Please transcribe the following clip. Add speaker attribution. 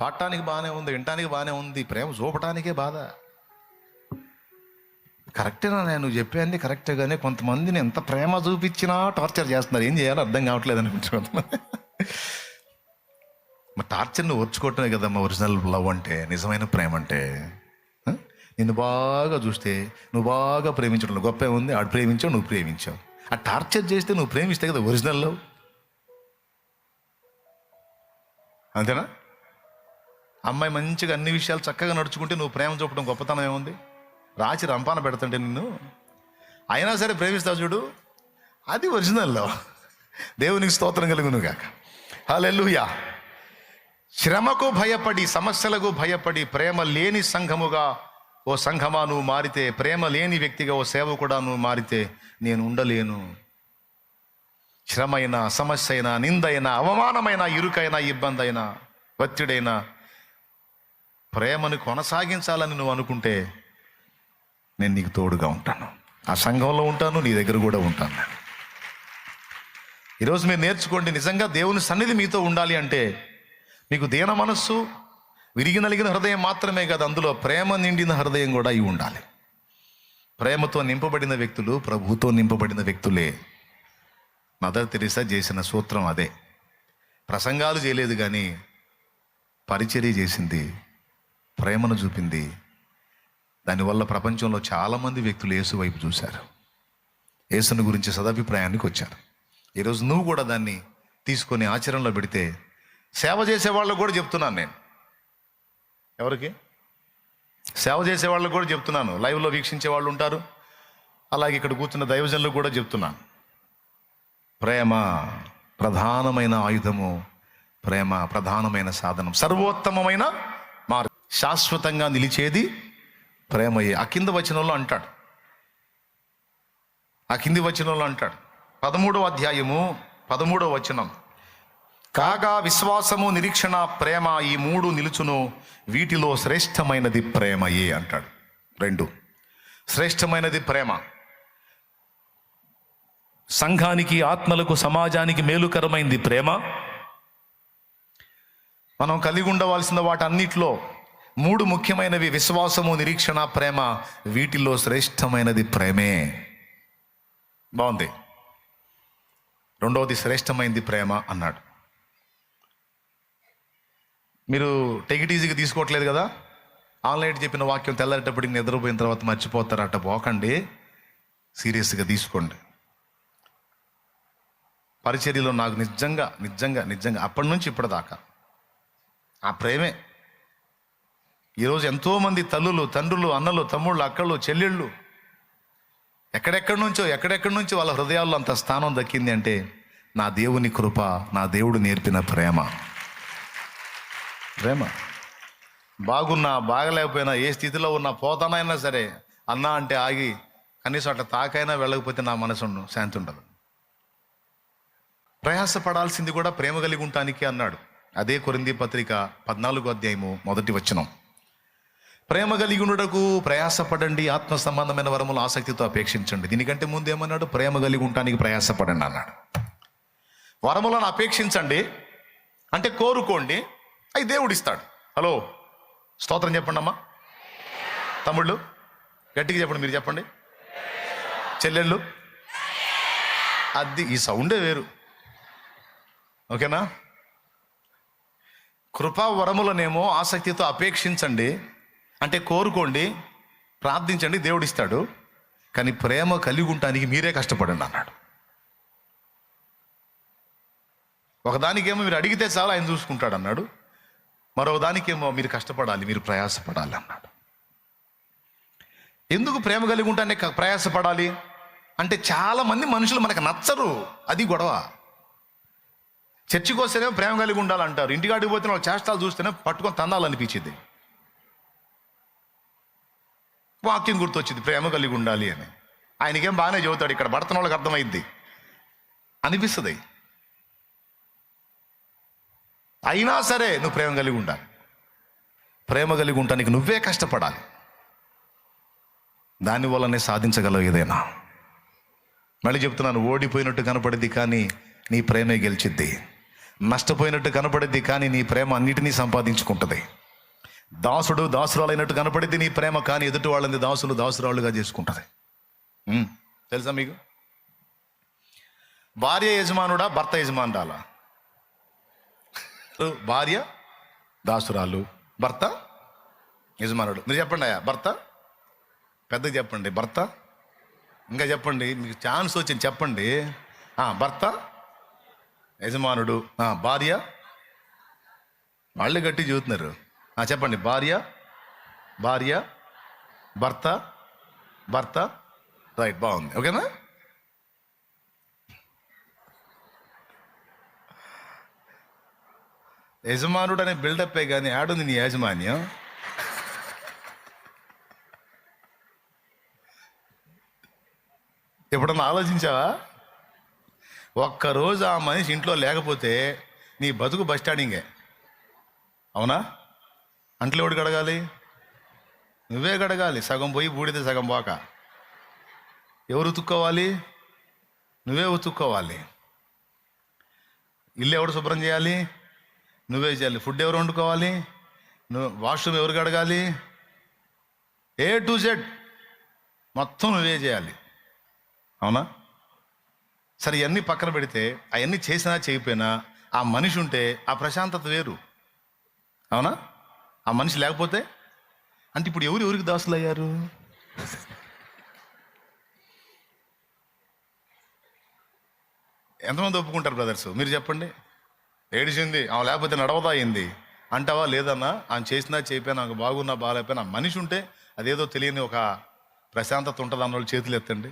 Speaker 1: పాడటానికి బాగానే ఉంది వినటానికి బాగానే ఉంది ప్రేమ చూపటానికే బాధ. కరెక్టేనా నేను చెప్పాను కరెక్టే కొంతమందిని ఎంత ప్రేమ చూపించినా టార్చర్ చేస్తున్నారు. ఏం చేయాలో అర్థం కావట్లేదు అనిపించుకుంటున్నా మరి టార్చర్ని ఓర్చుకోవటమే కదమ్మా ఒరిజినల్ లవ్ అంటే నిజమైన ప్రేమ అంటే. నిన్ను బాగా చూస్తే నువ్వు బాగా ప్రేమించడం గొప్ప ఉంది ఆడు ప్రేమించావు నువ్వు ప్రేమించావు. ఆ టార్చర్ చేస్తే నువ్వు ప్రేమిస్తే కదా ఒరిజినల్ లవ్. అంతేనా? అమ్మాయి మంచిగా అన్ని విషయాలు చక్కగా నడుచుకుంటే నువ్వు ప్రేమ చూపడం గొప్పతనం ఏముంది? రాచి రంపాన పెడుతుంటే నిన్ను. అయినా సరే ప్రేమిస్తావు చూడు. అది ఒరిజినల్ లవ్ దేవునికి స్తోత్రం కలుగును గాక. హల్లెలూయా. శ్రమకు భయపడి సమస్యలకు భయపడి ప్రేమ లేని సంఘముగా ఓ సంఘమా నువ్వు మారితే ప్రేమ లేని వ్యక్తిగా ఓ సేవ కూడా నువ్వు మారితే నేను ఉండలేను. శ్రమ అయినా సమస్య అయినా నిందైనా అవమానమైన ఇరుకైనా ఇబ్బంది అయినా ఒత్తిడైనా ప్రేమను కొనసాగించాలని నువ్వు అనుకుంటే నేను నీకు తోడుగా ఉంటాను. ఆ సంఘంలో ఉంటాను నీ దగ్గర కూడా ఉంటాను నేను. ఈరోజు మీరు నేర్చుకోండి నిజంగా దేవుని సన్నిధి మీతో ఉండాలి అంటే మీకు దీన మనస్సు విరిగి నలిగిన హృదయం మాత్రమే కాదు అందులో ప్రేమ నిండిన హృదయం కూడా అయి ఉండాలి. ప్రేమతో నింపబడిన వ్యక్తులు ప్రభుతో నింపబడిన వ్యక్తులే. మదర్ తెరిసా చేసిన సూత్రం అదే. ప్రసంగాలు చేయలేదు కానీ పరిచర్య చేసింది ప్రేమను చూపింది. దానివల్ల ప్రపంచంలో చాలామంది వ్యక్తులు యేసు వైపు చూశారు. యేసుని గురించి సదభిప్రాయానికి వచ్చారు. ఈరోజు నువ్వు కూడా దాన్ని తీసుకొని ఆచరణలో పెడితే సేవ చేసే వాళ్ళకు కూడా చెప్తున్నాను నేను. ఎవరికి? సేవ చేసే వాళ్ళకు కూడా చెప్తున్నాను. లైవ్లో వీక్షించే వాళ్ళు ఉంటారు. అలాగే ఇక్కడ కూర్చున్న దైవజనులకు కూడా చెప్తున్నాను. ప్రేమ ప్రధానమైన ఆయుధము ప్రేమ ప్రధానమైన సాధనం సర్వోత్తమమైన శాశ్వతంగా నిలిచేది ప్రేమయే. ఆ కింద వచనంలో అంటాడు. ఆ కింది వచనంలో అంటాడు. పదమూడవ అధ్యాయము పదమూడవ వచనం. కాగా విశ్వాసము నిరీక్షణ ప్రేమ ఈ మూడు నిలుచును వీటిలో శ్రేష్టమైనది ప్రేమయే అంటాడు. రెండు. శ్రేష్టమైనది ప్రేమ. సంఘానికి ఆత్మలకు సమాజానికి మేలుకరమైంది ప్రేమ. మనం కలిగి ఉండవలసిన వాటన్నిటిలో మూడు ముఖ్యమైనవి విశ్వాసము నిరీక్షణ ప్రేమ. వీటిలో శ్రేష్టమైనది ప్రేమే. బాగుంది. రెండవది శ్రేష్టమైనది ప్రేమ అన్నాడు. మీరు టెగిట్ ఈజీగా తీసుకోవట్లేదు కదా? ఆన్లైన్ చెప్పిన వాక్యం తెల్లారేటప్పటికి నిద్రపోయిన తర్వాత మర్చిపోతారట. పోకండి. సీరియస్గా తీసుకోండి. పరిచర్యలో నాకు నిజంగా నిజంగా నిజంగా అప్పటి నుంచి ఇప్పటిదాకా ఆ ప్రేమే. ఈరోజు ఎంతోమంది తల్లులు తండ్రులు అన్నలు తమ్ముళ్ళు అక్కళ్ళు చెల్లెళ్ళు ఎక్కడెక్కడి నుంచో ఎక్కడెక్కడి నుంచో వాళ్ళ హృదయాల్లో అంత స్థానం దక్కింది అంటే నా దేవుని కృప నా దేవుడు నేర్పిన ప్రేమ. ప్రేమ. బాగున్నా బాగలేకపోయినా ఏ స్థితిలో ఉన్నా పోతానైనా సరే అన్నా అంటే ఆగి కనీసం అట్లా తాకైనా వెళ్ళకపోతే నా మనసు శాంతి ఉండదు. ప్రయాసపడాల్సింది కూడా ప్రేమ కలిగి ఉండటానికి అన్నాడు. అదే కొరింది పత్రిక పద్నాలుగో అధ్యాయము మొదటి వచనం. ప్రేమ కలిగి ఉండటకు ప్రయాసపడండి. ఆత్మ సంబంధమైన వరములు ఆసక్తితో అపేక్షించండి. దీనికంటే ముందు ఏమన్నాడు? ప్రేమ కలిగి ఉండటానికి ప్రయాసపడండి అన్నాడు. వరములను అపేక్షించండి. అంటే కోరుకోండి. అవి దేవుడిస్తాడు. హలో స్తోత్రం చెప్పండి అమ్మా తమ్ముళ్ళు గట్టిగా చెప్పండి మీరు చెప్పండి. చెల్లెళ్ళు అది ఈ సౌండే వేరు. ఓకేనా? కృపా వరములనేమో ఆసక్తితో అపేక్షించండి. అంటే కోరుకోండి ప్రార్థించండి దేవుడిస్తాడు. కానీ ప్రేమ కలిగి ఉండటానికి మీరే కష్టపడండి అన్నాడు. ఒకదానికేమో మీరు అడిగితే చాలా ఆయన చూసుకుంటాడు అన్నాడు. మరో దానికేమో మీరు కష్టపడాలి మీరు ప్రయాసపడాలి అన్నాడు. ఎందుకు ప్రేమ కలిగి ఉంటానే ప్రయాసపడాలి? అంటే చాలామంది మనుషులు మనకు నచ్చరు అది గొడవ. చర్చికి వస్తేనే ప్రేమ కలిగి ఉండాలంటారు ఇంటికాడికి పోతే వాళ్ళు చేష్టాలు చూస్తేనే పట్టుకొని తందాలనిపించింది. వాక్యం గుర్తొచ్చింది ప్రేమ కలిగి ఉండాలి అని. ఆయనకేం బాగానే చెబుతాడు ఇక్కడ పడుతున్న వాళ్ళకి అర్థమైద్ది. అనిపిస్తుంది. అయినా సరే నువ్వు ప్రేమ కలిగి ఉండాలి. ప్రేమ కలిగి ఉండటానికి నువ్వే కష్టపడాలి. దానివల్లనే సాధించగలవు ఏదైనా. మళ్ళీ చెప్తున్నాను ఓడిపోయినట్టు కనపడింది కానీ నీ ప్రేమే గెలిచిద్ది. నష్టపోయినట్టు కనపడిద్ది కానీ నీ ప్రేమ అన్నిటినీ సంపాదించుకుంటుంది. దాసుడు దాసురాలైనట్టు కనపడింది నీ ప్రేమ కానీ ఎదుటి వాళ్ళని దాసులు దాసురాలుగా చేసుకుంటుంది. తెలుసా మీకు? భార్య యజమానుడా భర్త యజమానురాలా? భార్య దాసురాలు భర్త యజమానుడు మీరు చెప్పండి అయ్యా భర్త? పెద్ద చెప్పండి భర్త? ఇంకా చెప్పండి మీకు ఛాన్స్ వచ్చింది చెప్పండి. భర్త యజమానుడు భార్య? వాళ్ళు గట్టి చూస్తున్నారు. చెప్పండి. భార్య భార్య భర్త భర్త. రైట్ బాగుంది. ఓకేనా? యజమానుడు అనే బిల్డప్పే కానీ ఆడుంది నీ యాజమాన్యం. ఎప్పుడన్నా ఆలోచించావా? ఒక్కరోజు ఆ మనిషి ఇంట్లో లేకపోతే నీ బతుకు బస్ స్టాండింగే. అవునా? అంట్లు ఎవడు కడగాలి నువ్వే కడగాలి సగం పోయి బూడిద సగం పోక. ఎవరు ఉతుక్కోవాలి? నువ్వే ఉతుక్కోవాలి. ఇల్లు ఎవడు శుభ్రం చేయాలి? నువ్వే చేయాలి. ఫుడ్ ఎవరు వండుకోవాలి? నువ్వు వాష్రూమ్ ఎవరు కడగాలి ఏ టు జెడ్ మొత్తం నువ్వే చేయాలి. అవునా? సరే ఇవన్నీ పక్కన పెడితే అవన్నీ చేసినా చేయకపోయినా ఆ మనిషి ఉంటే ఆ ప్రశాంతత వేరు. అవునా? ఆ మనిషి లేకపోతే? అంటే ఇప్పుడు ఎవరు ఎవరికి దాసులు అయ్యారు ఎంతమంది ఒప్పుకుంటారు బ్రదర్స్? మీరు చెప్పండి. ఏడిచింది ఆమె లేకపోతే నడవదా అయింది అంటావా లేదన్నా? ఆమె చేసినా చేయపోయినా నాకు బాగున్నా బాగాలేకపోయినా మనిషి ఉంటే అదేదో తెలియని ఒక ప్రశాంతత ఉంటుంది అన్న వాళ్ళు చేతులు ఎత్తండి.